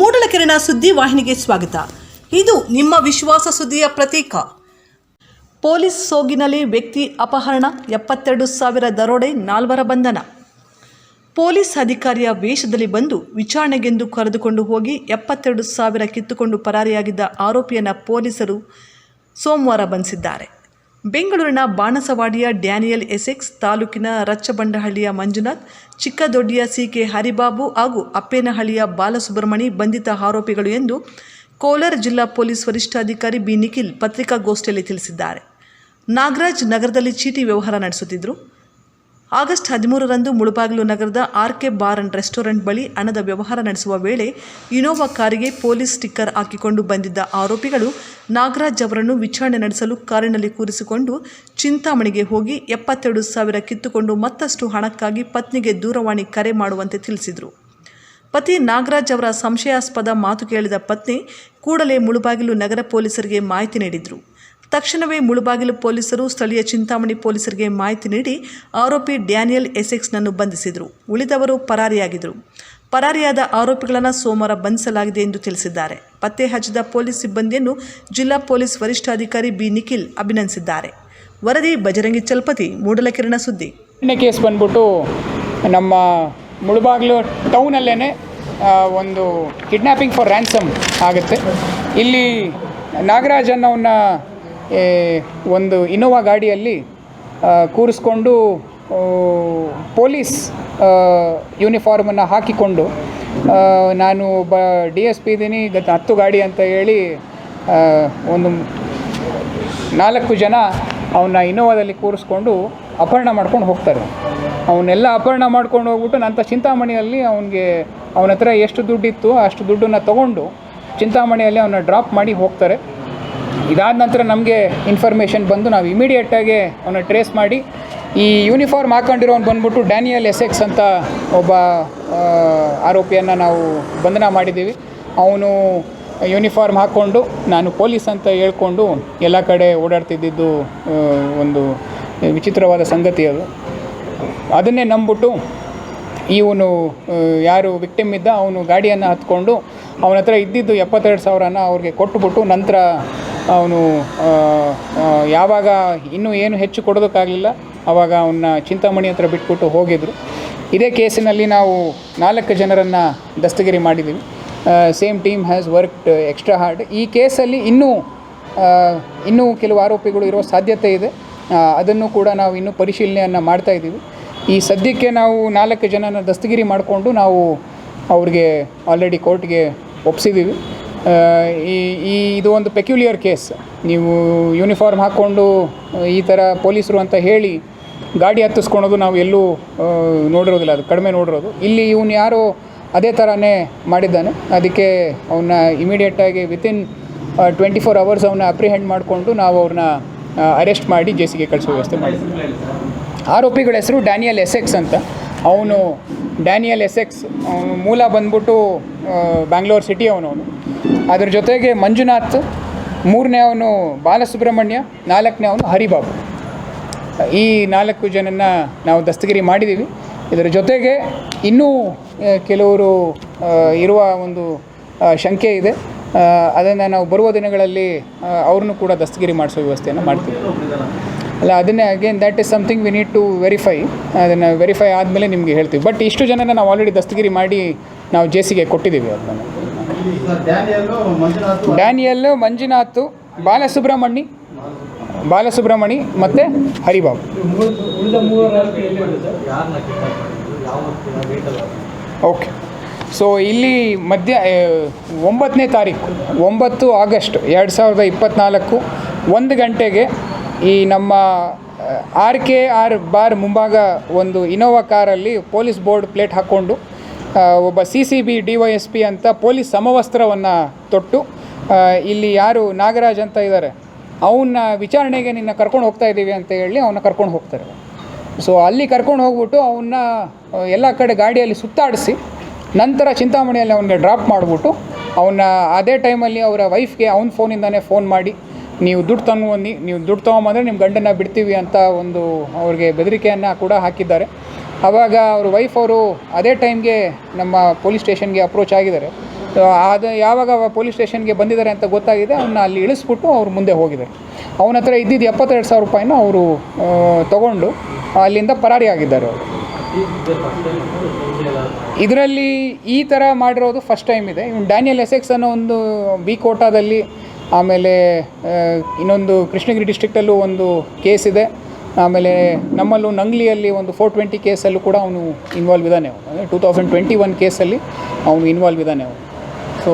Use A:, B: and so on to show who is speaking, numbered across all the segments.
A: ಮೂಡಲಕೆರೆನ ಸುದ್ದಿ ವಾಹಿನಿಗೆ ಸ್ವಾಗತ. ಇದು ನಿಮ್ಮ ವಿಶ್ವಾಸ ಸುದ್ದಿಯ ಪ್ರತೀಕ. ಪೊಲೀಸ್ ಸೋಗಿನಲ್ಲಿ ವ್ಯಕ್ತಿ ಅಪಹರಣ, ಎಪ್ಪತ್ತೆರಡು ಸಾವಿರ ದರೋಡೆ, ನಾಲ್ವರ ಬಂಧನ. ಪೊಲೀಸ್ ಅಧಿಕಾರಿಯ ವೇಷದಲ್ಲಿ ಬಂದು ವಿಚಾರಣೆಗೆಂದು ಕರೆದುಕೊಂಡು ಹೋಗಿ ಎಪ್ಪತ್ತೆರಡು ಸಾವಿರ ಕಿತ್ತುಕೊಂಡು ಪರಾರಿಯಾಗಿದ್ದ ಆರೋಪಿಯನ್ನು ಪೊಲೀಸರು ಸೋಮವಾರ ಬಂಧಿಸಿದ್ದಾರೆ. ಬೆಂಗಳೂರಿನ ಬಾಣಸವಾಡಿಯ ಡ್ಯಾನಿಯಲ್ ಎಸೆಕ್ಸ್ ತಾಲೂಕಿನ ರಚ್ಚಬಂಡಹಳ್ಳಿಯ ಮಂಜುನಾಥ್, ಚಿಕ್ಕದೊಡ್ಡಿಯ ಸಿಕೆ ಹರಿಬಾಬು ಹಾಗೂ ಅಪ್ಪೇನಹಳ್ಳಿಯ ಬಾಲಸುಬ್ರಹ್ಮಣಿ ಬಂಧಿತ ಆರೋಪಿಗಳು ಎಂದು ಕೋಲಾರ ಜಿಲ್ಲಾ ಪೊಲೀಸ್ ವರಿಷ್ಠಾಧಿಕಾರಿ ಬಿ ನಿಖಿಲ್ ಪತ್ರಿಕಾಗೋಷ್ಠಿಯಲ್ಲಿ ತಿಳಿಸಿದ್ದಾರೆ. ನಾಗರಾಜ್ ನಗರದಲ್ಲಿ ಚೀಟಿ ವ್ಯವಹಾರ ನಡೆಸುತ್ತಿದ್ದರು ಆಗಸ್ಟ್ ಹದಿಮೂರರಂದು ಮುಳುಬಾಗಿಲು ನಗರದ R K bar and restaurant ಬಳಿ ಹಣದ ವ್ಯವಹಾರ ನಡೆಸುವ ವೇಳೆ ಇನೋವಾ ಕಾರಿಗೆ ಪೊಲೀಸ್ ಸ್ಟಿಕ್ಕರ್ ಹಾಕಿಕೊಂಡು ಬಂದಿದ್ದ ಆರೋಪಿಗಳು ನಾಗರಾಜ್ ಅವರನ್ನು ವಿಚಾರಣೆ ನಡೆಸಲು ಕಾರಿನಲ್ಲಿ ಕೂರಿಸಿಕೊಂಡು ಚಿಂತಾಮಣಿಗೆ ಹೋಗಿ ಎಪ್ಪತ್ತೆರಡು ಸಾವಿರ ಕಿತ್ತುಕೊಂಡು ಮತ್ತಷ್ಟು ಹಣಕ್ಕಾಗಿ ಪತ್ನಿಗೆ ದೂರವಾಣಿ ಕರೆ ಮಾಡುವಂತೆ ತಿಳಿಸಿದರು. ಪತಿ ನಾಗರಾಜ್ ಅವರ ಸಂಶಯಾಸ್ಪದ ಮಾತು ಕೇಳಿದ ಪತ್ನಿ ಕೂಡಲೇ ಮುಳುಬಾಗಿಲು ನಗರ ಪೊಲೀಸರಿಗೆ ಮಾಹಿತಿ ನೀಡಿದರು. ತಕ್ಷಣವೇ ಮುಳುಬಾಗಿಲು ಪೊಲೀಸರು ಸ್ಥಳೀಯ ಚಿಂತಾಮಣಿ ಪೊಲೀಸರಿಗೆ ಮಾಹಿತಿ ನೀಡಿ ಆರೋಪಿ ಡ್ಯಾನಿಯಲ್ ಎಸೆಕ್ಸ್ನನ್ನು ಬಂಧಿಸಿದರು. ಉಳಿದವರು ಪರಾರಿಯಾಗಿದ್ದರು ಪರಾರಿಯಾದ ಆರೋಪಿಗಳನ್ನು ಸೋಮವಾರ ಬಂಧಿಸಲಾಗಿದೆ ಎಂದು ತಿಳಿಸಿದ್ದಾರೆ. ಪತ್ತೆ ಹಚ್ಚಿದ ಪೊಲೀಸ್ ಸಿಬ್ಬಂದಿಯನ್ನು ಜಿಲ್ಲಾ ಪೊಲೀಸ್ ವರಿಷ್ಠಾಧಿಕಾರಿ ಬಿ. ನಿಖಿಲ್ ಅಭಿನಂದಿಸಿದ್ದಾರೆ. ವರದಿ ಬಜರಂಗಿ ಚಲಪತಿ, ಮೂಡಲಕಿರಣ ಸುದ್ದಿ.
B: ಕೇಸ್ ಬಂದ್ಬಿಟ್ಟು ನಮ್ಮ ಮುಳುಬಾಗಿಲು ಟೌನಲ್ಲೇ ಒಂದು ಕಿಡ್ನ್ಯಾಪಿಂಗ್ ಫಾರ್ ರ್ಯಾನ್ಸಮ್ ಆಗುತ್ತೆ. ಇಲ್ಲಿ ನಾಗರಾಜ್ ಅನ್ನೋನ್ನ ಒಂದು ಇನೋವಾ ಗಾಡಿಯಲ್ಲಿ ಕೂರಿಸ್ಕೊಂಡು ಪೊಲೀಸ್ ಯೂನಿಫಾರ್ಮನ್ನು ಹಾಕಿಕೊಂಡು ನಾನು ಬ ಡಿ ಎಸ್ ಪಿ ಇದ್ದೀನಿ ಹತ್ತು ಗಾಡಿ ಅಂತ ಹೇಳಿ ಒಂದು ನಾಲ್ಕು ಜನ ಅವನ್ನ ಇನೋವಾದಲ್ಲಿ ಕೂರಿಸ್ಕೊಂಡು ಅಪಹರಣ ಮಾಡ್ಕೊಂಡು ಹೋಗ್ತಾರೆ. ಅವನ್ನೆಲ್ಲ ಅಪಹರಣ ಮಾಡ್ಕೊಂಡು ಹೋಗ್ಬಿಟ್ಟು ನಂತರ ಚಿಂತಾಮಣಿಯಲ್ಲಿ ಅವನಿಗೆ ಅವನ ಹತ್ರ ಎಷ್ಟು ದುಡ್ಡಿತ್ತು ಅಷ್ಟು ದುಡ್ಡನ್ನು ತೊಗೊಂಡು ಚಿಂತಾಮಣಿಯಲ್ಲಿ ಅವನ್ನ ಡ್ರಾಪ್ ಮಾಡಿ ಹೋಗ್ತಾರೆ. ಇದಾದ ನಂತರ ನಮಗೆ ಇನ್ಫಾರ್ಮೇಷನ್ ಬಂದು ನಾವು ಇಮಿಡಿಯೇಟಾಗಿ ಅವನ್ನ ಟ್ರೇಸ್ ಮಾಡಿ, ಈ ಯೂನಿಫಾರ್ಮ್ ಹಾಕೊಂಡಿರೋನು ಬಂದ್ಬಿಟ್ಟು ಡ್ಯಾನಿಯಲ್ ಎಸೆಕ್ಸ್ ಅಂತ ಒಬ್ಬ ಆರೋಪಿಯನ್ನು ನಾವು ಬಂಧನ ಮಾಡಿದ್ದೀವಿ. ಅವನು ಯೂನಿಫಾರ್ಮ್ ಹಾಕ್ಕೊಂಡು ನಾನು ಪೊಲೀಸ್ ಅಂತ ಹೇಳ್ಕೊಂಡು ಎಲ್ಲ ಕಡೆ ಓಡಾಡ್ತಿದ್ದಿದ್ದು ಒಂದು ವಿಚಿತ್ರವಾದ ಸಂಗತಿ ಅದು. ಅದನ್ನೇ ನಂಬಿಟ್ಟು ಇವನು ಯಾರು ವಿಕ್ಟಿಮ್ ಇದ್ದ ಅವನು ಗಾಡಿಯನ್ನು ಹತ್ಕೊಂಡು ಅವನ ಹತ್ರ ಇದ್ದಿದ್ದು ಎಪ್ಪತ್ತೆರಡು ಸಾವಿರನ ಅವ್ರಿಗೆ ಕೊಟ್ಟುಬಿಟ್ಟು ನಂತರ ಅವನು ಯಾವಾಗ ಇನ್ನೂ ಏನು ಹೆಚ್ಚು ಕೊಡೋದಕ್ಕಾಗಲಿಲ್ಲ ಆವಾಗ ಅವನ್ನ ಚಿಂತಾಮಣಿ ಹತ್ರ ಬಿಟ್ಬಿಟ್ಟು ಹೋಗಿದ್ರು. ಇದೇ ಕೇಸಿನಲ್ಲಿ ನಾವು ನಾಲ್ಕು ಜನರನ್ನು ದಸ್ತಗಿರಿ ಮಾಡಿದ್ದೀವಿ. Same team has worked extra hard ಈ ಕೇಸಲ್ಲಿ ಇನ್ನೂ ಇನ್ನೂ ಕೆಲವು ಆರೋಪಿಗಳು ಇರೋ ಸಾಧ್ಯತೆ ಇದೆ. ಅದನ್ನು ಕೂಡ ನಾವು ಇನ್ನೂ ಪರಿಶೀಲನೆಯನ್ನು ಮಾಡ್ತಾ ಇದ್ದೀವಿ. ಈ ಸದ್ಯಕ್ಕೆ ನಾವು ನಾಲ್ಕು ಜನನ ದಸ್ತಗಿರಿ ಮಾಡಿಕೊಂಡು ನಾವು ಅವ್ರಿಗೆ ಆಲ್ರೆಡಿ ಕೋರ್ಟ್ಗೆ ಒಪ್ಸಿದ್ದೀವಿ. ಆ, ಈ ಇದು ಒಂದು ಪೆಕ್ಯುಲಿಯರ್ ಕೇಸ್ ನೀವು ಯೂನಿಫಾರ್ಮ್ ಹಾಕ್ಕೊಂಡು ಈ ಥರ ಪೊಲೀಸರು ಅಂತ ಹೇಳಿ ಗಾಡಿ ಹತ್ತಿಸ್ಕೊಳೋದು ನಾವು ಎಲ್ಲೂ ನೋಡಿರೋದಿಲ್ಲ, ಅದು ಕಡಿಮೆ ನೋಡಿರೋದು. ಇಲ್ಲಿ ಇವನು ಯಾರೋ ಅದೇ ಥರನೇ ಮಾಡಿದ್ದಾನೆ. ಅದಕ್ಕೆ ಅವನ್ನ ಇಮಿಡಿಯೇಟಾಗಿ ವಿತಿನ್ ಟ್ವೆಂಟಿ ಫೋರ್ ಅವರ್ಸ್ ಅವನ್ನ ಅಪ್ರಿಹೆಂಡ್ ಮಾಡಿಕೊಂಡು ನಾವು ಅವ್ರನ್ನ ಅರೆಸ್ಟ್ ಮಾಡಿ ಜೇಸಿಗೆ ಕಳಿಸೋ ವ್ಯವಸ್ಥೆ ಮಾಡಿದ್ವಿ. ಆರೋಪಿಗಳ ಹೆಸರು ಡ್ಯಾನಿಯಲ್ ಎಸೆಕ್ಸ್ ಅಂತ. ಅವನು ಡ್ಯಾನಿಯಲ್ ಎಸೆಕ್ಸ್ ಮೂಲ ಬಂದ್ಬಿಟ್ಟು ಬ್ಯಾಂಗ್ಳೂರ್ ಸಿಟಿ ಅವನವನು. ಅದ್ರ ಜೊತೆಗೆ ಮಂಜುನಾಥ್, ಮೂರನೇ ಅವನು ಬಾಲಸುಬ್ರಹ್ಮಣ್ಯ, ನಾಲ್ಕನೇ ಅವನು ಹರಿಬಾಬು. ಈ ನಾಲ್ಕು ಜನನ ನಾವು ದಸ್ತಗಿರಿ ಮಾಡಿದ್ದೀವಿ ಇದರ ಜೊತೆಗೆ ಇನ್ನೂ ಕೆಲವರು ಇರುವ ಒಂದು ಶಂಕೆ ಇದೆ. ಅದನ್ನು ನಾವು ಬರುವ ದಿನಗಳಲ್ಲಿ ಅವ್ರನ್ನೂ ಕೂಡ ದಸ್ತಗಿರಿ ಮಾಡಿಸೋ ವ್ಯವಸ್ಥೆಯನ್ನು ಮಾಡ್ತೀವಿ. ಅಲ್ಲ, ಅದನ್ನೇ again that is something we need to verify ಅದನ್ನು ವೆರಿಫೈ ಆದಮೇಲೆ ನಿಮಗೆ ಹೇಳ್ತೀವಿ. ಬಟ್ ಇಷ್ಟು ಜನನ ನಾವು ಆಲ್ರೆಡಿ ದಸ್ತಗಿರಿ ಮಾಡಿ ನಾವು ಜೇಸಿಗೆ ಕೊಟ್ಟಿದ್ದೀವಿ ಅದನ್ನು
C: ಡ್ಯಾನಿಯಲ್ ಮಂಜುನಾಥ್
B: ಬಾಲಸುಬ್ರಹ್ಮಣಿ ಬಾಲಸುಬ್ರಹ್ಮಣಿ ಮತ್ತು ಹರಿಬಾಬು. ಓಕೆ ಸೊ ಇಲ್ಲಿ ಮಧ್ಯ ಒಂಬತ್ತನೇ ತಾರೀಕು, ಒಂಬತ್ತು ಆಗಸ್ಟ್, ಎರಡು ಸಾವಿರದ ಇಪ್ಪತ್ತ್ನಾಲ್ಕು ಒಂದು ಗಂಟೆಗೆ ಈ ನಮ್ಮ ಆರ್ ಕೆ ಆರ್ ಬಾರ್ ಮುಂಭಾಗ ಒಂದು ಇನೋವಾ ಕಾರಲ್ಲಿ ಪೊಲೀಸ್ ಬೋರ್ಡ್ ಪ್ಲೇಟ್ ಹಾಕ್ಕೊಂಡು ಒಬ್ಬ C C B D Y S P ಅಂತ ಪೊಲೀಸ್ ಸಮವಸ್ತ್ರವನ್ನು ತೊಟ್ಟು ಇಲ್ಲಿ ಯಾರು ನಾಗರಾಜ್ ಅಂತ ಇದ್ದಾರೆ ಅವನ್ನ ವಿಚಾರಣೆಗೆ ನಿನ್ನ ಕರ್ಕೊಂಡು ಹೋಗ್ತಾ ಇದ್ದೀವಿ ಅಂತ ಹೇಳಿ ಅವನ್ನ ಕರ್ಕೊಂಡು ಹೋಗ್ತಾರೆ. ಸೊ ಅಲ್ಲಿ ಕರ್ಕೊಂಡು ಹೋಗ್ಬಿಟ್ಟು ಅವನ್ನ ಎಲ್ಲ ಕಡೆ ಗಾಡಿಯಲ್ಲಿ ಸುತ್ತಾಡಿಸಿ, ನಂತರ ಚಿಂತಾಮಣಿಯಲ್ಲಿ ಅವನಿಗೆ ಡ್ರಾಪ್ ಮಾಡಿಬಿಟ್ಟು ಅವನ್ನ ಅದೇ ಟೈಮಲ್ಲಿ ಅವರ ವೈಫ್ಗೆ ಅವ್ನ ಫೋನಿಂದನೇ ಫೋನ್ ಮಾಡಿ ನೀವು ದುಡ್ಡು ತಂದು ನೀವು ದುಡ್ಡು ತೊಗೊಂಬಂದರೆ ನಿಮ್ಮ ಗಂಡನ್ನ ಬಿಡ್ತೀವಿ ಅಂತ ಒಂದು ಅವ್ರಿಗೆ ಬೆದರಿಕೆಯನ್ನು ಕೂಡ ಹಾಕಿದ್ದಾರೆ. ಆವಾಗ ಅವ್ರ ವೈಫ್ ಅವರು ಅದೇ ಟೈಮ್ಗೆ ನಮ್ಮ ಪೊಲೀಸ್ ಸ್ಟೇಷನ್ಗೆ ಅಪ್ರೋಚ್ ಆಗಿದ್ದಾರೆ. ಅದು ಯಾವಾಗ ಪೊಲೀಸ್ ಸ್ಟೇಷನ್ಗೆ ಬಂದಿದ್ದಾರೆ ಅಂತ ಗೊತ್ತಾಗಿದೆ ಅವನ್ನ ಅಲ್ಲಿ ಇಳಿಸ್ಬಿಟ್ಟು ಅವ್ರು ಮುಂದೆ ಹೋಗಿದ್ದಾರೆ. ಅವನ ಹತ್ರ ಇದ್ದಿದ್ದು ಎಪ್ಪತ್ತೆರಡು ಸಾವಿರ ರೂಪಾಯಿನ ಅವರು ತಗೊಂಡು ಅಲ್ಲಿಂದ ಪರಾರಿ ಆಗಿದ್ದಾರೆ ಅವರು. ಇದರಲ್ಲಿ ಈ ಥರ ಮಾಡಿರೋದು ಫಸ್ಟ್ ಟೈಮ್ ಇದೆ. ಇವ್ನು ಡ್ಯಾನಿಯಲ್ ಎಸೆಕ್ಸ್ ಅನ್ನೋ ಒಂದು ಬಿ ಕೋಟಾದಲ್ಲಿ ಆಮೇಲೆ ಇನ್ನೊಂದು ಕೃಷ್ಣಗಿರಿ ಡಿಸ್ಟ್ರಿಕ್ಟಲ್ಲೂ ಒಂದು ಕೇಸ್ ಇದೆ. ಆಮೇಲೆ ನಮ್ಮಲ್ಲೂ ನಂಗ್ಲಿಯಲ್ಲಿ ಒಂದು ಫೋರ್ ಟ್ವೆಂಟಿ ಕೇಸಲ್ಲೂ ಕೂಡ ಅವನು ಇನ್ವಾಲ್ವ್ ಇದ್ದಾನೆ ಅವನು. ಟೂ ತೌಸಂಡ್ ಟ್ವೆಂಟಿ ಒನ್ ಕೇಸಲ್ಲಿ ಅವನು ಇನ್ವಾಲ್ವ್ ಇದ್ದಾನೆ ಅವನು. ಸೊ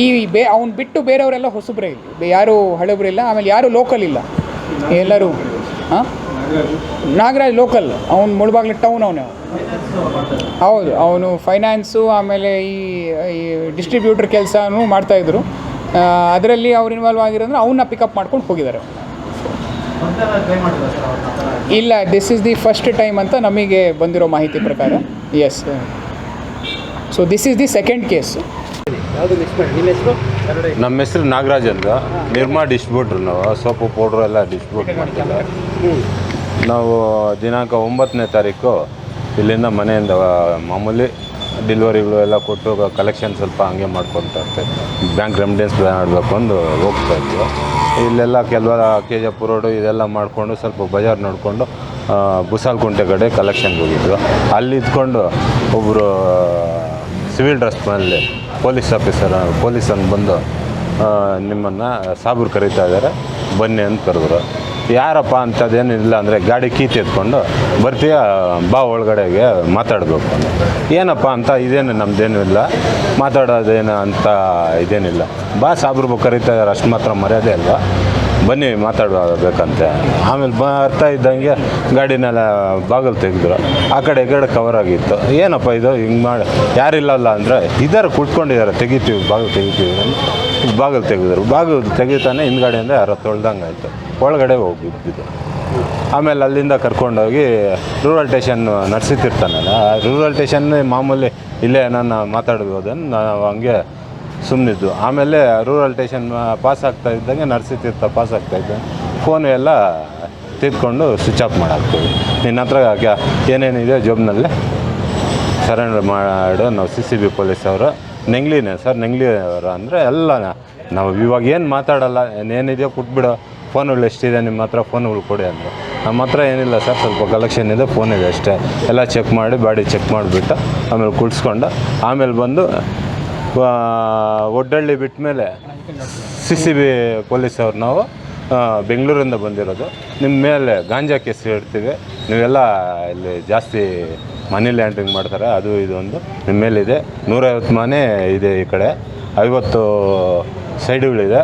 B: ಈ ಬೇ, ಅವ್ನು ಬಿಟ್ಟು ಬೇರೆಯವರೆಲ್ಲ ಹೊಸಬ್ರೇ ಇಲ್ಲಿ. ಯಾರೂ ಹಳಬ್ರಿಲ್ಲ ಆಮೇಲೆ ಯಾರೂ ಲೋಕಲ್ ಇಲ್ಲ. ಎಲ್ಲರೂ ಹಾಂ ನಾಗರಾಜ್ ಲೋಕಲ್ ಅವ್ನು ಮುಳುಬಾಗ್ಲ ಟೌನ್ ಅವನೇ ಹೌದು, ಅವನು ಫೈನಾನ್ಸು ಆಮೇಲೆ ಈ ಡಿಸ್ಟ್ರಿಬ್ಯೂಟರ್ ಕೆಲಸನೂ ಮಾಡ್ತಾಯಿದ್ರು ಅದರಲ್ಲಿ ಅವ್ರು ಇನ್ವಾಲ್ವ್ ಆಗಿರೋದ್ರೆ ಅವನ್ನ ಪಿಕಪ್ ಮಾಡ್ಕೊಂಡು ಹೋಗಿದ್ದಾರೆ. ಇಲ್ಲ this is the first time ಅಂತ ನಮಗೆ ಬಂದಿರೋ ಮಾಹಿತಿ ಪ್ರಕಾರ. Yes so this is the second case
D: ನಮ್ಮ ಹೆಸರು ನಾಗರಾಜ್ ಅಂತ. ನಿರ್ಮಾ ಡಿಸ್ಟ್ರಿಬ್ಯೂಟ್ರ್ ನಾವು. ಸೋಪು ಪೌಡ್ರ್ ಎಲ್ಲ ಡಿಸ್ಟ್ರಿಬ್ಯೂಟ್ ಮಾಡ್ತಿಲ್ಲ ನಾವು ದಿನಾಂಕ ಒಂಬತ್ತನೇ ತಾರೀಕು ಇಲ್ಲಿಂದ ಮನೆಯಿಂದ ಮಾಮೂಲಿ ಡೆಲಿವರಿಗಳು ಎಲ್ಲ ಕೊಟ್ಟು ಕಲೆಕ್ಷನ್ ಸ್ವಲ್ಪ ಹಂಗೆ ಮಾಡ್ಕೊತಾ ಇರ್ತೀವಿ. ಬ್ಯಾಂಕ್ ರೆಮಿಡೆನ್ಸ್ ಮಾಡಬೇಕು ಅಂದು ಹೋಗ್ತಾ ಇದ್ವಿ. ಇಲ್ಲೆಲ್ಲ ಕೆಲವ ಕೆ ಜಿ ಎಫ್ ರೋಡು ಇದೆಲ್ಲ ಮಾಡಿಕೊಂಡು ಸ್ವಲ್ಪ ಬಜಾರ್ ನೋಡಿಕೊಂಡು ಬುಸಾಲ್ಕುಂಟೆ ಕಡೆ ಕಲೆಕ್ಷನ್ಗೆ ಹೋಗಿದ್ವಿ. ಅಲ್ಲಿ ಇದ್ಕೊಂಡು ಒಬ್ಬರು ಸಿವಿಲ್ ಡ್ರೆಸ್ ಪೊಲೀಸ್ ಆಫೀಸರ್ ಪೊಲೀಸನ್ನು ಬಂದು ನಿಮ್ಮನ್ನು ಸಾಬ್ರು ಕರೀತಾ ಇದ್ದಾರೆ. ಬನ್ನಿ ಅಂತ ಕರೆದ್ರು. ಯಾರಪ್ಪ ಅಂಥದ್ದೇನಿಲ್ಲ ಅಂದರೆ ಗಾಡಿ ಕೀ ಎತ್ಕೊಂಡು ಬರ್ತೀಯ, ಬಾ ಒಳಗಡೆಗೆ ಮಾತಾಡಬೇಕು ಏನಪ್ಪ ಅಂತ ಇದೇನು ನಮ್ಮದೇನು ಇಲ್ಲ. ಮಾತಾಡೋದೇನು ಅಂತ ಇದೇನಿಲ್ಲ ಬಾ ಸಾಬ್ರು ಕರೀತಾ ಇದ್ದಾರೆ, ಅಷ್ಟು ಮಾತ್ರ ಮರ್ಯಾದೆ ಅಲ್ವಾ? ಬನ್ನಿ ಮಾತಾಡಬೇಕಂತೆ ಆಮೇಲೆ ಬರ್ತಾ ಇದ್ದಂಗೆ ಗಾಡಿನೆಲ್ಲ ಬಾಗಿಲು ತೆಗೆದ್ರು. ಆ ಕಡೆ ಈ ಕವರ್ ಆಗಿತ್ತು. ಏನಪ್ಪ ಇದು? ಹಿಂಗೆ ಮಾಡಿ, ಯಾರಿಲ್ಲಲ್ಲ ಅಂದರೆ ಇದ್ದಾರೆ ಕುಟ್ಕೊಂಡಿದ್ದಾರೆ ತೆಗಿತೀವಿ, ಬಾಗಿಲು ತೆಗಿತೀವಿ ಬಾಗಿಲು ತೆಗೆದ್ರು. ಬಾಗಿಲು ತೆಗಿತಾನೆ ಹಿಂದ್ಗಡೆಯಿಂದ ಯಾರೋ ತೊಳ್ದಂಗೆ ಆಯಿತು ಒಳಗಡೆ ಹೋಗಿ ಆಮೇಲೆ ಅಲ್ಲಿಂದ ಕರ್ಕೊಂಡೋಗಿ ರೂರಲ್ ಸ್ಟೇಷನ್ ನಡೆಸಿತಿರ್ತಾನಲ್ಲ ಆ ರೂರಲ್ ಸ್ಟೇಷನ್ ಮಾಮೂಲಿ ಇಲ್ಲೇ ನಾನು ಮಾತಾಡ್ಬೋದನ್ನು ನಾವು ಹಂಗೆ ಸುಮ್ಮನಿದ್ದು ಆಮೇಲೆ ರೂರಲ್ ಸ್ಟೇಷನ್ ಪಾಸ್ ಆಗ್ತಾ ಇದ್ದಂಗೆ ನಡೆಸಿತಿರ್ತ ಪಾಸ್ ಆಗ್ತಾ ಇದ್ದಂಗೆ ಫೋನು ಎಲ್ಲ ತಿದ್ಕೊಂಡು ಸ್ವಿಚ್ ಆಫ್ ಮಾಡಾಕ್ತೀವಿ ನಿನ್ನ ಹತ್ರ ಏನೇನಿದೆ ಜೋಬ್ನಲ್ಲಿ? ಸರೆಂಡರ್ ಮಾಡು ನಾವು ಸಿ ಸಿ ಬಿ ಪೊಲೀಸ್ ಅವರು. ನೆಂಗ್ಲಿನೇ ಸರ್ ನೆಂಗ್ಲಿ ಅವರು ಅಂದರೆ ಎಲ್ಲ ನಾವು ಇವಾಗ ಏನು ಮಾತಾಡಲ್ಲ ಏನಿದೆಯೋ ಕೊಟ್ಬಿಡು. ಫೋನುಗಳು ಎಷ್ಟಿದೆ, ನಿಮ್ಮ ಹತ್ರ ಫೋನುಗಳು ಕೊಡಿ ಅಂದರು. ನಮ್ಮ ಹತ್ರ ಏನಿಲ್ಲ ಸರ್, ಸ್ವಲ್ಪ ಕಲೆಕ್ಷನ್ ಇದೆ ಫೋನ್ ಇದೆ ಅಷ್ಟೇ. ಎಲ್ಲ ಚೆಕ್ ಮಾಡಿ, ಬಾಡಿ ಚೆಕ್ ಮಾಡಿಬಿಟ್ಟು, ಆಮೇಲೆ ಕುಡ್ಸ್ಕೊಂಡು ಆಮೇಲೆ ಬಂದು ಒಡ್ಡಳ್ಳಿ ಬಿಟ್ಟ ಮೇಲೆ ಸಿ ಸಿ ಬಿ ಪೊಲೀಸವ್ರು ನಾವು ಬೆಂಗಳೂರಿಂದ ಬಂದಿರೋದು. ನಿಮ್ಮ ಮೇಲೆ ಗಾಂಜಾ ಕೇಸ್ ಇಡ್ತೀವಿ. ನೀವೆಲ್ಲ ಇಲ್ಲಿ ಜಾಸ್ತಿ ಮನಿ ಲ್ಯಾಂಡ್ರಿಂಗ್ ಮಾಡ್ತಾರೆ, ಅದು ಇದು ಒಂದು. ನಿಮ್ಮ ಮೇಲಿದೆ. ನೂರೈವತ್ತು ಮನೆ ಇದೆ ಈ ಕಡೆ. ಐವತ್ತು ಸೈಡುಗಳಿದೆ.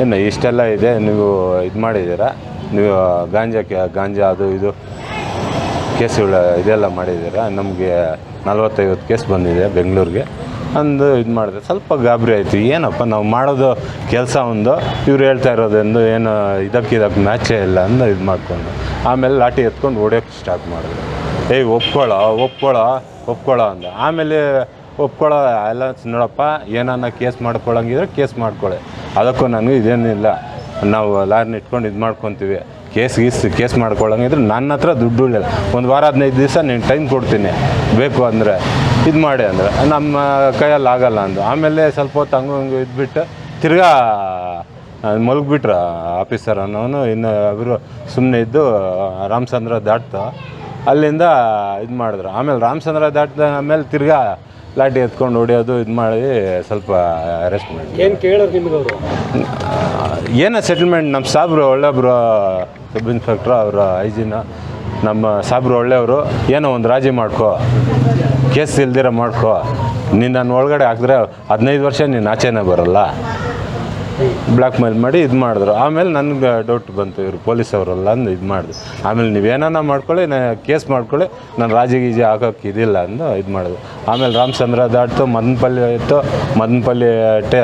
D: ಏನು, ಇಷ್ಟೆಲ್ಲ ಇದೆ, ನೀವು ಇದು ಮಾಡಿದ್ದೀರಾ? ನೀವು ಗಾಂಜಾ ಗಾಂಜಾ ಅದು ಇದು ಕೇಸುಗಳ ಇದೆಲ್ಲ ಮಾಡಿದ್ದೀರಾ? ನಮಗೆ ನಲ್ವತ್ತೈವತ್ತು ಕೇಸ್ ಬಂದಿದೆ ಬೆಂಗಳೂರಿಗೆ. ಅಂದು ಇದು ಮಾಡಿದೆ. ಸ್ವಲ್ಪ ಗಾಬರಿ ಆಯಿತು. ಏನಪ್ಪ, ನಾವು ಮಾಡೋದು ಕೆಲಸ ಒಂದು, ಇವ್ರು ಹೇಳ್ತಾ ಇರೋದೊಂದು ಏನು ಇದಕ್ಕೆ ಮ್ಯಾಚೇ ಇಲ್ಲ ಅಂದು ಇದು ಮಾಡಿಕೊಂಡು. ಆಮೇಲೆ ಲಾಠಿ ಎತ್ಕೊಂಡು ಓಡ್ಯೋಕ್ಕೆ ಸ್ಟಾರ್ಟ್ ಮಾಡಿದ್ರು ಏಯ್ ಒಪ್ಕೊಳ್ಳೋ ಒಪ್ಕೊಳ್ಳೋ ಒಪ್ಕೊಳ್ಳೋ ಅಂದ. ಆಮೇಲೆ ಒಪ್ಕೊಳ್ಳೋ ಎಲ್ಲ ನೋಡಪ್ಪ ಏನನ್ನ ಕೇಸ್ ಮಾಡ್ಕೊಳ್ಳಂಗಿದ್ರೆ ಕೇಸ್ ಮಾಡ್ಕೊಳ್ಳಿ ಅದಕ್ಕೂ ನನಗೆ ಇದೇನಿಲ್ಲ. ನಾವು ಲಾರಿನ ಇಟ್ಕೊಂಡು ಇದು ಮಾಡ್ಕೊತೀವಿ. ಕೇಸ್ ಗೀಸ್ ಕೇಸ್ ಮಾಡ್ಕೊಳ್ಳೋಂಗಿದ್ರೆ ನನ್ನ ಹತ್ರ ದುಡ್ಡು ಇಲ್ಲ ಒಂದು ವಾರ ಹದಿನೈದು ದಿವಸ ನೀನು ಟೈಮ್ ಕೊಡ್ತೀನಿ. ಬೇಕು ಅಂದರೆ ಇದು ಮಾಡಿ ಅಂದರೆ. ನಮ್ಮ ಕೈಯಲ್ಲಿ ಆಗಲ್ಲ ಅಂದು. ಆಮೇಲೆ ಸ್ವಲ್ಪ ಹೊತ್ತು ಹಂಗು ಹಂಗೆ ಇದ್ಬಿಟ್ಟು ತಿರ್ಗಾ ಮಲಗಿಬಿಟ್ರ ಆಫೀಸರ್ ಅನ್ನೋನು. ಇನ್ನು ಅವರು ಸುಮ್ಮನೆ ಇದ್ದು ರಾಮಚಂದ್ರ ದಾಟ್ತ ಅಲ್ಲಿಂದ ಇದು ಮಾಡಿದ್ರು. ಆಮೇಲೆ ರಾಮಚಂದ್ರ ದಾಟಿದ ಆಮೇಲೆ ತಿರ್ಗಾ ಲಾಠಿ ಎತ್ಕೊಂಡು ಹೊಡಿಯೋದು ಇದು ಮಾಡಿ ಸ್ವಲ್ಪ ಅರೆಸ್ಟ್ ಮಾಡಿ
C: ಏನು ಕೇಳೋರು ನಿಮ್ಗೆ ಅವರು?
D: ಏನೋ ಸೆಟಲ್ಮೆಂಟ್ ನಮ್ಮ ಸಾಬ್ರು ಒಳ್ಳೆಯೊಬ್ರು ಸಬ್ ಇನ್ಸ್ಪೆಕ್ಟ್ರು ಅವರ ಐಜಿನ ನಮ್ಮ ಸಾಬ್ರು ಒಳ್ಳೆಯವರು ಏನೋ ಒಂದು ರಾಜಿ ಮಾಡ್ಕೋ ಕೇಸ್ ಇಲ್ದಿರ ಮಾಡ್ಕೋ ನೀನು ನಾನು ಒಳಗಡೆ ಹಾಕಿದ್ರೆ ಹದಿನೈದು ವರ್ಷ ನೀನು ಆಚೆನೇ ಬರಲ್ಲ. ಬ್ಲ್ಯಾಕ್ ಮೇಲ್ ಮಾಡಿ ಇದು ಮಾಡಿದ್ರು. ಆಮೇಲೆ ನನಗೆ ಡೌಟ್ ಬಂತು, ಇವರು ಪೊಲೀಸ್ ಅವರಲ್ಲ ಅಂದು ಇದು ಮಾಡಿದ್ರು. ಆಮೇಲೆ ನೀವೇನ ಮಾಡ್ಕೊಳ್ಳಿ, ನಾ ಕೇಸ್ ಮಾಡ್ಕೊಳ್ಳಿ, ನಾನು ರಾಜಗೀಜಿ ಹಾಕೋಕ್ಕೆ ಇದಿಲ್ಲ ಅಂದು ಇದು ಮಾಡಿದ್ರು ಆಮೇಲೆ ರಾಮಚಂದ್ರ ದಾಟ್ತು, ಮದನಪಲ್ಲಿ ಇತ್ತು, ಮದನಪಲ್ಲಿ ಟೇ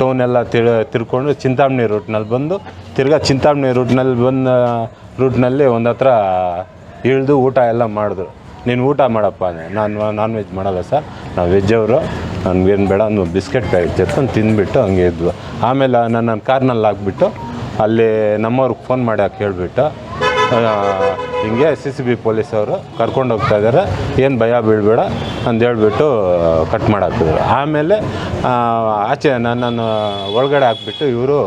D: ಟೌನ್ ಎಲ್ಲ ತಿರ್, ತಿರ್ಕೊಂಡು ಚಿಂತಾಮಣಿ ರೂಟ್ನಲ್ಲಿ ಬಂದು, ತಿರ್ಗಾ ಚಿಂತಾಮಣಿ ರೂಟ್ನಲ್ಲಿ ಬಂದ ರೂಟ್ನಲ್ಲಿ ಒಂದು ಹತ್ರ ಇಳಿದು ಊಟ ಎಲ್ಲ ಮಾಡಿದ್ರು. ನೀನು ಊಟ ಮಾಡಪ್ಪ. ನಾನು, ನಾನ್ ವೆಜ್ ಮಾಡಲ್ಲ ಸರ್. ನಾವು ವೆಜ್ ಅವರು. ನನಗೇನು ಬೇಡ ಒಂದು ಬಿಸ್ಕೆಟ್ ಪ್ಯಾಕೆಟ್ ಎತ್ಕೊಂಡು ತಿಂದುಬಿಟ್ಟು ಹಂಗೆ ಇದ್ವು ಆಮೇಲೆ ನನ್ನ ಕಾರ್ನಲ್ಲಿ ಹಾಕ್ಬಿಟ್ಟು ಅಲ್ಲಿ ನಮ್ಮವ್ರಿಗೆ ಫೋನ್ ಮಾಡಿ ಹಾಕಿ ಹೇಳ್ಬಿಟ್ಟು ಹಿಂಗೆ ಸಿ ಸಿ ಬಿ ಪೊಲೀಸವರು ಕರ್ಕೊಂಡು ಹೋಗ್ತಾ ಇದ್ದಾರೆ ಏನು ಭಯ ಬೀಳಬೇಡ ಅಂತ ಹೇಳ್ಬಿಟ್ಟು ಕಟ್ ಮಾಡಾಕ್ತಿದ್ರು ಆಮೇಲೆ ಆಚೆ ನನ್ನನ್ನು ಒಳಗಡೆ ಹಾಕ್ಬಿಟ್ಟು ಇವರು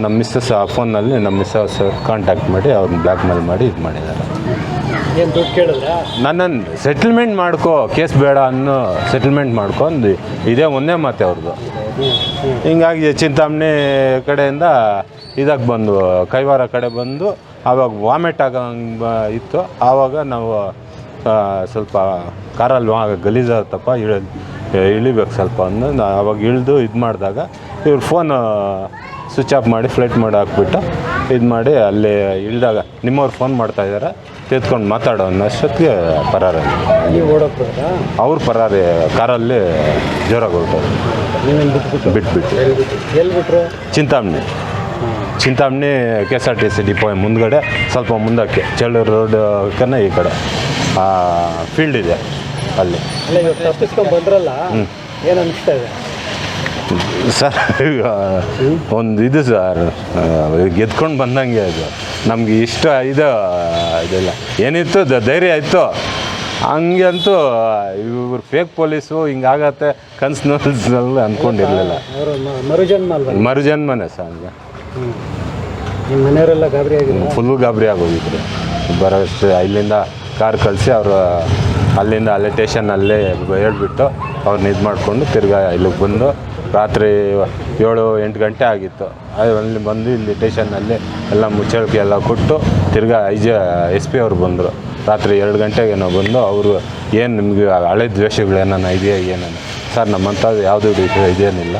D: ನಮ್ಮ ಮಿಸ್ಸಸ್ ಆ ಫೋನಲ್ಲಿ ನಮ್ಮ ಮಿಸ್ಸಸ್ ಕಾಂಟ್ಯಾಕ್ಟ್ ಮಾಡಿ ಅವ್ರನ್ನ ಬ್ಲ್ಯಾಕ್ ಮಾಡಿ ಇದು ಮಾಡಿದ್ದಾರೆ
C: ಕೇಳಿದ್ರಾ?
D: ನನ್ನನ್ನು ಸೆಟಲ್ಮೆಂಟ್ ಮಾಡ್ಕೋ, ಕೇಸ್ ಬೇಡ ಅನ್ನೋ ಸೆಟಲ್ಮೆಂಟ್ ಮಾಡ್ಕೊಂಡು ಇದೇ ಒಂದೇ ಮಾತೆ ಅವ್ರದ್ದು ಹಿಂಗಾಗಿ ಚಿಂತಾಮಣಿ ಕಡೆಯಿಂದ ಇದಕ್ಕೆ ಬಂದು ಕೈವಾರ ಕಡೆ ಬಂದು ಆವಾಗ ವಾಮಿಟ್ ಆಗೋ ಇತ್ತು. ಆವಾಗ ನಾವು ಸ್ವಲ್ಪ ಕಾರಲ್ಲಿ ಗಲೀಜಾಗತ್ತಪ್ಪ ಇಳಿ, ಇಳಿಬೇಕು ಸ್ವಲ್ಪ ಅಂದು ನಾ ಆವಾಗ ಇಳಿದು ಇದು ಮಾಡಿದಾಗ ಇವ್ರು ಫೋನ್ ಸ್ವಿಚ್ ಆಫ್ ಮಾಡಿ ಫ್ಲೈಟ್ ಮಾಡಿ ಹಾಕ್ಬಿಟ್ಟು ಇದು ಮಾಡಿ ಅಲ್ಲಿ ಇಳಿದಾಗ ನಿಮ್ಮವ್ರು ಫೋನ್ ಮಾಡ್ತಾ ತೆತ್ಕೊಂಡು ಮಾತಾಡೋ ಅನ್ನೋಷ್ಟೊತ್ತಿಗೆ ಪರಾರ. ಅವ್ರ ಪರಾರಿ ಕಾರಲ್ಲಿ ಜೋರಾಗಿ ಹೊರಟೋರು
C: ನೀವೇನು ಬಿಟ್ಬಿಟ್ಟು
D: Chintamani Chintamani K S R T C depot ಮುಂದ್ಗಡೆ ಸ್ವಲ್ಪ ಮುಂದಕ್ಕೆ ಚಳ್ಳೂರು ರೋಡ್ ಕನ್ನ ಈ ಕಡೆ. ಫೀಲ್ಡ್ ಇದೆ ಅಲ್ಲಿ.
C: ಬಂದ್ರಲ್ಲ ಏನು ಅನಿಸ್ತಾ ಇದೆ?
D: ಸರ್ ಈಗ ಒಂದು ಇದು ಸರ್ ಗೆದ್ಕೊಂಡು ಬಂದಂಗೆ ಅದು. ನಮ್ಗೆ ಇಷ್ಟ ಇದು ಇದೆಲ್ಲ. ಏನಿತ್ತು? ದ- ಧೈರ್ಯ ಇತ್ತು. ಹಂಗೆ ಅಂತೂ ಇವ್ರು ಫೇಕ್ ಪೊಲೀಸು ಹಿಂಗಾಗತ್ತೆ ಕನ್ಸಿನಲ್ಲಿ ಅಂದ್ಕೊಂಡಿರಲಿಲ್ಲ ಮರುಜನ್ಮನೇ ಸರ್ ಹಂಗೆ.
C: ಮನೆಯವರೆಲ್ಲ ಗಾಬರಿ ಆಗಿಲ್ಲ
D: ಫುಲ್ಲು ಗಾಬರಿ ಆಗೋಗಿದ್ರು. ಬರೋಷ್ಟು ಇಲ್ಲಿಂದ ಕಾರ್ ಕಳಿಸಿ ಅವರು ಅಲ್ಲಿಂದ ಅಲ್ಲೇ ಸ್ಟೇಷನ್ನಲ್ಲೇ ಹೇಳ್ಬಿಟ್ಟು ಅವ್ರನ್ನ ಇದು ಮಾಡಿಕೊಂಡು ತಿರ್ಗಾ ಇಲ್ಲಿಗೆ ಬಂದು ರಾತ್ರಿ ಏಳು ಎಂಟು ಗಂಟೆ ಆಗಿತ್ತು. ಅದು ಅಲ್ಲಿ ಬಂದು ಇಲ್ಲಿ ಸ್ಟೇಷನ್ನಲ್ಲಿ ಎಲ್ಲ ಮುಚ್ಚಳಿಕೆ ಎಲ್ಲ ಕೊಟ್ಟು ತಿರ್ಗಾ ಐ ಜಿ ಎಸ್ ಪಿ ಅವ್ರು ಬಂದರು. ರಾತ್ರಿ ಎರಡು ಗಂಟೆಗೇನೋ ಬಂದು ಅವರು ಏನು ನಿಮಗೆ ಹಳೆ ದ್ವೇಷಗಳು ಏನಾನ ಇದೆಯಾ ಏನಾನ? ಸರ್ ನಮ್ಮಂಥದ್ದು ಯಾವುದೂ ವಿಷಯ ಇದೇನಿಲ್ಲ.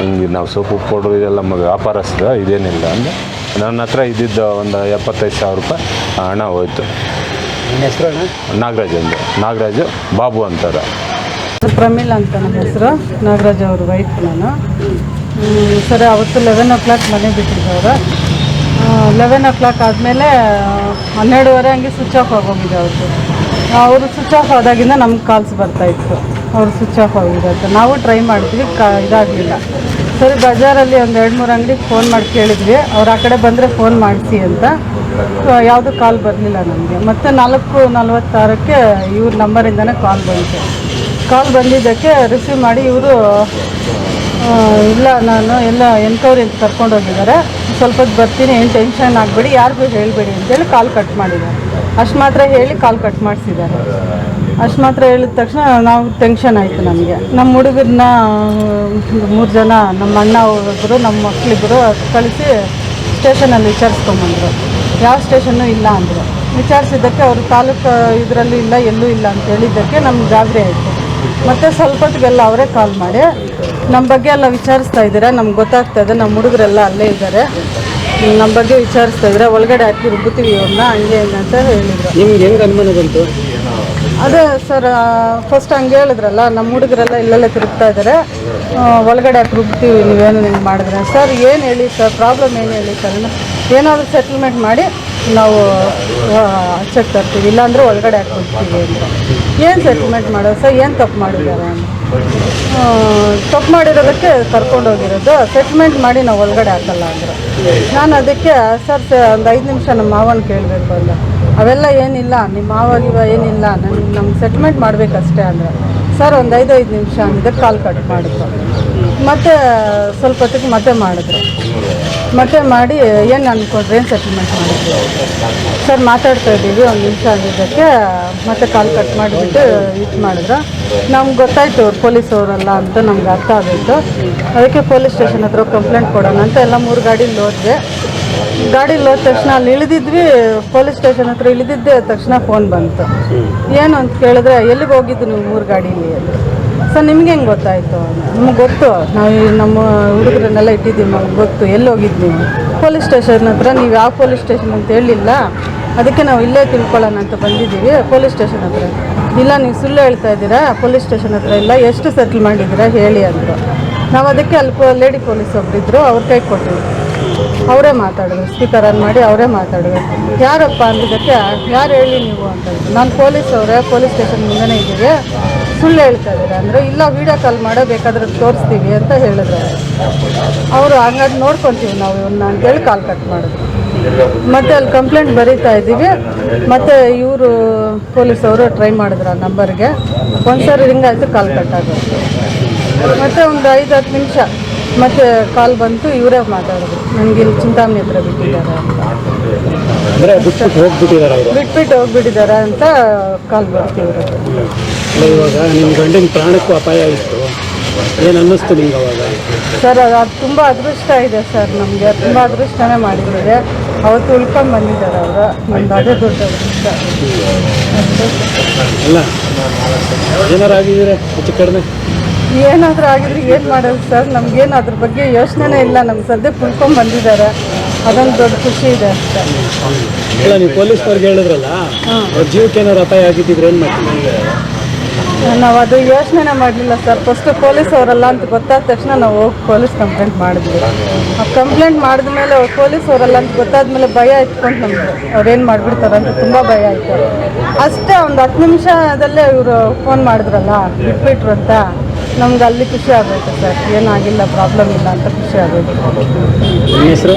D: ಹಿಂಗೆ ನಾವು ಸೋಪು ಪೌಡ್ರು ಇದೆಲ್ಲ ವ್ಯಾಪಾರಸ್ಥ ಇದೇನಿಲ್ಲ ಅಂದರೆ ನನ್ನ ಹತ್ರ ಇದ್ದಿದ್ದ ಒಂದು ಎಪ್ಪತ್ತೈದು ಸಾವಿರ ರೂಪಾಯಿ ಹಣ ಹೋಯ್ತು.
C: ನಿಮ್ಮ ಹೆಸರು
D: ನಾಗರಾಜ್ ಅಂದರು ನಾಗರಾಜು ಬಾಬು ಅಂತಾರೆ.
E: ಪ್ರಮೀಳ್ ಅಂತ ನನ್ನ ಹೆಸರು. ನಾಗರಾಜ್ ಅವರು ವೈಫ್ ನಾನು. ಸರಿ, ಅವತ್ತು ಲೆವೆನ್ ಓ ಕ್ಲಾಕ್ ಮನೆ ಬಿಟ್ಟಿದ್ದವರು. ಲೆವೆನ್ ಓ ಕ್ಲಾಕ್ ಆದಮೇಲೆ ಹನ್ನೆರಡುವರೆ ಹಂಗೆ ಸ್ವಿಚ್ ಆಫ್ ಆಗೋಗಿದೆ ಅವತ್ತು ಅವರು ಸ್ವಿಚ್ ಆಫ್ ಆದಾಗಿಂದ ನಮ್ಗೆ ಕಾಲ್ಸ್ ಬರ್ತಾಯಿತ್ತು ಅವ್ರು ಸ್ವಿಚ್ ಆಫ್ ಆಗಿದೆ ನಾವು ಟ್ರೈ ಮಾಡಿದ್ವಿ ಕಾ, ಇದಾಗಲಿಲ್ಲ. ಸರಿ, ಬಜಾರಲ್ಲಿ ಒಂದು ಎರಡು ಮೂರು ಅಂಗಡಿಗೆ ಫೋನ್ ಮಾಡಿ ಕೇಳಿದ್ವಿ. ಅವ್ರು ಆ ಕಡೆ ಬಂದರೆ ಫೋನ್ ಮಾಡಿಸಿ ಅಂತ. ಯಾವುದು ಕಾಲ್ ಬರಲಿಲ್ಲ ನಮಗೆ. ಮತ್ತು ನಾಲ್ಕು ನಲ್ವತ್ತಾರಕ್ಕೆ ಇವ್ರ ನಂಬರಿಂದನೇ ಕಾಲ್ ಬಂತು. ಕಾಲ್ ಬಂದಿದ್ದಕ್ಕೆ ರಿಸೀವ್ ಮಾಡಿ ಇವರು ಇಲ್ಲ, ನಾನು ಎಲ್ಲ ಅಂತ ಕರ್ಕೊಂಡು ಹೋಗಿದ್ದಾರೆ. ಸ್ವಲ್ಪ ಹೊತ್ತು ಬರ್ತೀನಿ, ಏನು ಟೆನ್ಷನ್ ಆಗಬೇಡಿ, ಯಾರಿಗೂ ಹೇಳಬೇಡಿ ಅಂತೇಳಿ ಕಾಲ್ ಕಟ್ ಮಾಡಿದ್ದಾರೆ. ಅಷ್ಟು ಮಾತ್ರ ಹೇಳಿ ಕಾಲ್ ಕಟ್ ಮಾಡಿಸಿದ್ದಾರೆ. ಅಷ್ಟು ಮಾತ್ರ ಹೇಳಿದ ತಕ್ಷಣ ನಾವು ಟೆನ್ಷನ್ ಆಯಿತು ನಮಗೆ. ನಮ್ಮ ಹುಡುಗರನ್ನ ಮೂರು ಜನ, ನಮ್ಮ ಅಣ್ಣ ಒಬ್ಬರು ನಮ್ಮ ಮಕ್ಕಳಿಬ್ಬರು ಕಳಿಸಿ ಸ್ಟೇಷನಲ್ಲಿ ವಿಚಾರಿಸ್ಕೊಂಬಂದರು. ಯಾವ ಸ್ಟೇಷನ್ನು ಇಲ್ಲ ಅಂದರು. ವಿಚಾರಿಸಿದ್ದಕ್ಕೆ ಅವರು ತಾಲೂಕು ಇದರಲ್ಲಿ ಇಲ್ಲ, ಎಲ್ಲೂ ಇಲ್ಲ ಅಂತ ಹೇಳಿದ್ದಕ್ಕೆ ನಮ್ಗೆ ಗಾಬರಿ ಆಯಿತು. ಮತ್ತು ಸ್ವಲ್ಪ ಹೊತ್ತಿಗೆಲ್ಲ ಅವರೇ ಕಾಲ್ ಮಾಡಿ ನಮ್ಮ ಬಗ್ಗೆ ಎಲ್ಲ ವಿಚಾರಿಸ್ತಾ ಇದ್ದಾರೆ? ನಮ್ಗೆ ಗೊತ್ತಾಗ್ತಾ ಇದೆ ನಮ್ಮ ಹುಡುಗರೆಲ್ಲ ಅಲ್ಲೇ ಇದ್ದಾರೆ. ನಮ್ಮ ಬಗ್ಗೆ ವಿಚಾರಿಸ್ತಾ ಇದ್ದಾರೆ? ಒಳಗಡೆ ಹಾಕಿ ರುಬ್ಬುತ್ತೀವಿ ಇವ್ರನ್ನ ಹಂಗೆ ಹಿಂಗೆ ಅಂತ ಹೇಳಿದ್ರು.
C: ನಿಮ್ಗೆ ಹೆಂಗೆ ಅನುಮಾನ ಬಂತು?
E: ಅದೇ ಸರ್ ಫಸ್ಟ್ ಹಂಗೆ ಹೇಳಿದ್ರಲ್ಲ ನಮ್ಮ ಹುಡುಗರೆಲ್ಲ ಇಲ್ಲೆಲ್ಲ ತಿರುಗ್ತಾ ಇದ್ದಾರೆ. ಒಳಗಡೆ ಹಾಕಿ ರುಬ್ತೀವಿ ನೀವೇನು ಹಿಂಗೆ ಮಾಡಿದ್ರೆ? ಸರ್ ಏನು ಹೇಳಿ ಸರ್ ಪ್ರಾಬ್ಲಮ್ ಏನು ಹೇಳಿ ಸರ್? ಏನಾದರೂ ಸೆಟಲ್ಮೆಂಟ್ ಮಾಡಿ ನಾವು ಚೆಕ್ ತರ್ತೀವಿ. ಇಲ್ಲಾಂದರೆ ಒಳಗಡೆ ಹಾಕಿ ರುಬ್ತೀವಿ ಅಂತ. ಏನು ಸೆಟ್ಲ್ಮೆಂಟ್ ಮಾಡೋದು ಸರ್? ಏನು ತಪ್ಪು ಮಾಡಿದ್ದಾರೆ? ತಪ್ಪು ಮಾಡಿರೋದಕ್ಕೆ ಕರ್ಕೊಂಡೋಗಿರೋದು ಸೆಟ್ಲ್ಮೆಂಟ್ ಮಾಡಿ ನಾವು ಒಳಗಡೆ ಹಾಕಲ್ಲ ಅಂದರು. ನಾನು ಅದಕ್ಕೆ, ಸರ್ ಒಂದು ಐದು ನಿಮಿಷ ನಮ್ಮ ಮಾವನ ಕೇಳಬೇಕು ಅಲ್ಲ ಅವೆಲ್ಲ ಏನಿಲ್ಲ ನಿಮ್ಮ ಮಾವಾಗಿವ ಏನಿಲ್ಲ ನನಗೆ ನಮ್ಗೆ ಸೆಟ್ಲ್ಮೆಂಟ್ ಮಾಡಬೇಕಷ್ಟೇ ಅಂದರೆ. ಸರ್, ಒಂದು ಐದು ಐದು ನಿಮಿಷ ಅಂದಿದ್ದೆ ಕಾಲ್ ಕಟ್ ಮಾಡಿದ್ರು. ಮತ್ತೆ, ಸ್ವಲ್ಪ ಹೊತ್ತಿಗೆ ಮತ್ತೆ ಮಾಡಿದ್ರು. ಮತ್ತೆ ಮಾಡಿ ಏನು ಅಂದ್ಕೊಂಡ್ರೆ ಏನು ಸೆಟಲ್ಮೆಂಟ್ ಮಾಡಿದ್ರು ಸರ್ ಮಾತಾಡ್ತಾ ಇದ್ದೀವಿ ಒಂದು ನಿಮಿಷ ಆಗಿದ್ದಕ್ಕೆ ಮತ್ತೆ ಕಾಲ್ ಕಟ್ ಮಾಡಿಬಿಟ್ಟು ಇದು ಮಾಡಿದ್ರು. ನಮ್ಗೆ ಗೊತ್ತಾಯಿತು ಅವ್ರು ಪೊಲೀಸ್ ಅವರಲ್ಲ ಅಂತ ನಮ್ಗೆ ಅರ್ಥ ಆಗಿತ್ತು ಅದಕ್ಕೆ ಪೊಲೀಸ್ ಸ್ಟೇಷನ್ ಹತ್ರ ಕಂಪ್ಲೇಂಟ್ ಕೊಡೋಣ ಅಂತ ಎಲ್ಲ ಮೂರು ಗಾಡೀಲಿ ಹೋದ್ವಿ. ಗಾಡೀಲಿ ಹೋದ ತಕ್ಷಣ ಅಲ್ಲಿ ಇಳಿದಿದ್ವಿ ಪೊಲೀಸ್ ಸ್ಟೇಷನ್ ಹತ್ರ ಇಳಿದಿದ್ದೆ ತಕ್ಷಣ ಫೋನ್ ಬಂತು. ಏನು ಅಂತ ಕೇಳಿದ್ರೆ ಎಲ್ಲಿಗೆ ಹೋಗಿದ್ದು ನೀವು ಮೂರು ಗಾಡೀಲಿ ಅಂತ. ಸರ್ ನಿಮ್ಗೆ ಹೆಂಗೆ ಗೊತ್ತಾಯಿತು? ನಿಮ್ಗೆ ಗೊತ್ತು? ನಾವು ನಮ್ಮ ಹುಡುಗರನ್ನೆಲ್ಲ ಇಟ್ಟಿದ್ದೀವಿ ನಮ್ಗೆ ಗೊತ್ತು. ಎಲ್ಲಿ ಹೋಗಿದ್ದು ಪೊಲೀಸ್ ಸ್ಟೇಷನ್ ಹತ್ರ. ನೀವು ಯಾವ ಪೊಲೀಸ್ ಸ್ಟೇಷನ್ ಅಂತ ಹೇಳಿಲ್ಲ. ಅದಕ್ಕೆ ನಾವು ಇಲ್ಲೇ ತಿಳ್ಕೊಳ್ಳೋಣ ಅಂತ ಬಂದಿದ್ದೀವಿ, ಪೊಲೀಸ್ ಸ್ಟೇಷನ್ ಹತ್ರ. ಇಲ್ಲ, ನೀವು ಸುಳ್ಳು ಹೇಳ್ತಾ ಇದ್ದೀರಾ? ಪೊಲೀಸ್ ಸ್ಟೇಷನ್ ಹತ್ರ ಇಲ್ಲ. ಎಷ್ಟು ಸೆಟ್ಲ್ ಮಾಡಿದ್ದೀರಾ? ಹೇಳಿ ಅಂದರು. ನಾವು ಅದಕ್ಕೆ ಅಲ್ಲಿ ಲೇಡಿ ಪೊಲೀಸ್ ಒಬ್ಬರಿದ್ದರು ಅವ್ರ ಕೈ ಕೊಟ್ಟರು ಅವರೇ ಮಾತಾಡಿದ್ರು. ಸ್ಪೀಕರ್ ಆನ್ ಮಾಡಿ ಅವರೇ ಮಾತಾಡಿದ್ರು. ಯಾರಪ್ಪ ಅಂದಿದ್ದಕ್ಕೆ, ಯಾರು ಹೇಳಿ ನೀವು? ಅಂತ. ನಾನು ಪೊಲೀಸ್ ಅವರೇ, ಪೊಲೀಸ್ ಸ್ಟೇಷನ್ ಮುಂದೆನೇ ಇದ್ದೀವಿ. ಸುಳ್ಳು ಹೇಳ್ತಾ ಇದ್ದಾರೆ ಅಂದರೆ ಇಲ್ಲ ವೀಡಿಯೋ ಕಾಲ್ ಮಾಡೋ ಬೇಕಾದ್ರೆ ತೋರಿಸ್ತೀವಿ ಅಂತ ಹೇಳಿದ್ರು ಅವರು. ಹಂಗಾಗಿ ನೋಡ್ಕೊತೀವಿ ನಾವು ಇವನ್ನ ಅಂತೇಳಿ ಕಾಲ್ ಕಟ್ ಮಾಡಿದ್ರು ಮತ್ತೆ ಅಲ್ಲಿ ಕಂಪ್ಲೇಂಟ್ ಬರೀತಾ ಇದ್ದೀವಿ. ಮತ್ತೆ ಇವರು ಪೊಲೀಸವರು ಟ್ರೈ ಮಾಡಿದ್ರು ಆ ನಂಬರ್ಗೆ ಒಂದ್ಸರಿ ರಿಂಗ್ ಆಯಿತು ಕಾಲ್ ಕಟ್ ಆಗೋದು ಮತ್ತೆ ಒಂದು ಐದು ಹತ್ತು ನಿಮಿಷ ಮತ್ತೆ ಕಾಲ್ ಬಂತು, ಇವರೇ ಮಾತಾಡೋದು ನನಗೆ ಇಲ್ಲಿ ಚಿಂತಾಮಣಿ ಬಿಟ್ಟಿದ್ದಾರೆ ಅಂತ.
C: ಅಂದರೆ ಬಿಟ್ಬಿಟ್ಟು ಹೋಗ್ಬಿಟ್ಟಿದ್ದಾರೆ ಅವರು.
E: ಬಿಟ್ಬಿಟ್ಟು ಹೋಗ್ಬಿಟ್ಟಿದ್ದಾರೆ ಅಂತ ಕಾಲ್ ಬರ್ತೀವಿ
C: ಇವಾಗ ನಿಮ್ಮ ಗಂಡಿನ ಪ್ರಾಣಕ್ಕೂ ಅಪಾಯ ಇತ್ತು. ಏನು ಅನ್ನಿಸ್ತು ನಿಮ್ಗೆ ಅವಾಗ?
E: ಸರ್ ಅದು ಅದು ತುಂಬ ಅದೃಷ್ಟ ಇದೆ ಸರ್ ನಮಗೆ. ತುಂಬ ಅದೃಷ್ಟನೇ ಮಾಡಿದ್ದಾರೆ. ಅವತ್ತು ಉಳ್ಕೊಂಡು ಬಂದಿದ್ದಾರೆ ಅವರು. ನಮ್ದು ಅದೇ ದೊಡ್ಡ ಅದೃಷ್ಟ.
C: ಅಲ್ಲ ಏನಾರು ಆಗಿದ್ರೆ ಹೆಚ್ಚು ಕಡಿಮೆ.
E: ಏನಾದರೂ ಆಗಿದ್ರೆ ಏನು ಮಾಡೋದು ಸರ್? ನಮಗೇನು ಅದ್ರ ಬಗ್ಗೆ ಯೋಚನೆನೇ ಇಲ್ಲ. ನಮ್ಮ ಸದ್ಯಕ್ಕೆ ಉಳ್ಕೊಂಡು ಬಂದಿದ್ದಾರೆ. ಅದೊಂದು ದೊಡ್ಡ ಖುಷಿ ಇದೆ ಅಷ್ಟೇ.
C: ಇಲ್ಲ ನೀವು ಪೊಲೀಸ್ನವ್ರಿಗೆ ಹೇಳಿದ್ರಲ್ಲ ಅವ್ರ ಜೀವಕ್ಕೆ ಏನಾದ್ರು ಅಪಾಯ ಆಗಿದ್ದಿದ್ರೆ ಏನು ಮಾಡ್ತೀವಿ
E: ನಾವು ಅದು ಯೋಚನೆ ಮಾಡಲಿಲ್ಲ ಸರ್. ಫಸ್ಟ್ ಪೊಲೀಸ್ ಅವರಲ್ಲ ಅಂತ ಗೊತ್ತಾದ ತಕ್ಷಣ ನಾವು ಹೋಗಿ ಪೊಲೀಸ್ ಕಂಪ್ಲೇಂಟ್ ಮಾಡಿದ್ವಿ. ಆ ಕಂಪ್ಲೇಂಟ್ ಮಾಡಿದ ಮೇಲೆ ಅವ್ರು ಪೊಲೀಸ್ ಅವರಲ್ಲ ಅಂತ ಗೊತ್ತಾದ ಮೇಲೆ ಭಯ ಇಟ್ಕೊಂಡು ನಮ್ಗೆ. ಅವ್ರೇನು ಮಾಡಿಬಿಡ್ತಾರೆ ಅಂತ ತುಂಬ ಭಯ ಆಯಿತು. ಅಷ್ಟೇ ಒಂದು ಹತ್ತು ನಿಮಿಷದಲ್ಲೇ ಇವರು ಫೋನ್ ಮಾಡಿದ್ರಲ್ಲ ಬಿಟ್ಬಿಟ್ರು ಅಂತ. ನಮ್ಗೆ ಅಲ್ಲಿ ಖುಷಿ ಆಗೋಯ್ತು ಸರ್. ಏನಾಗಿಲ್ಲ ಪ್ರಾಬ್ಲಮ್ ಇಲ್ಲ ಅಂತ ಖುಷಿ ಆಗೋಯ್ತು
C: ಹೆಸರು?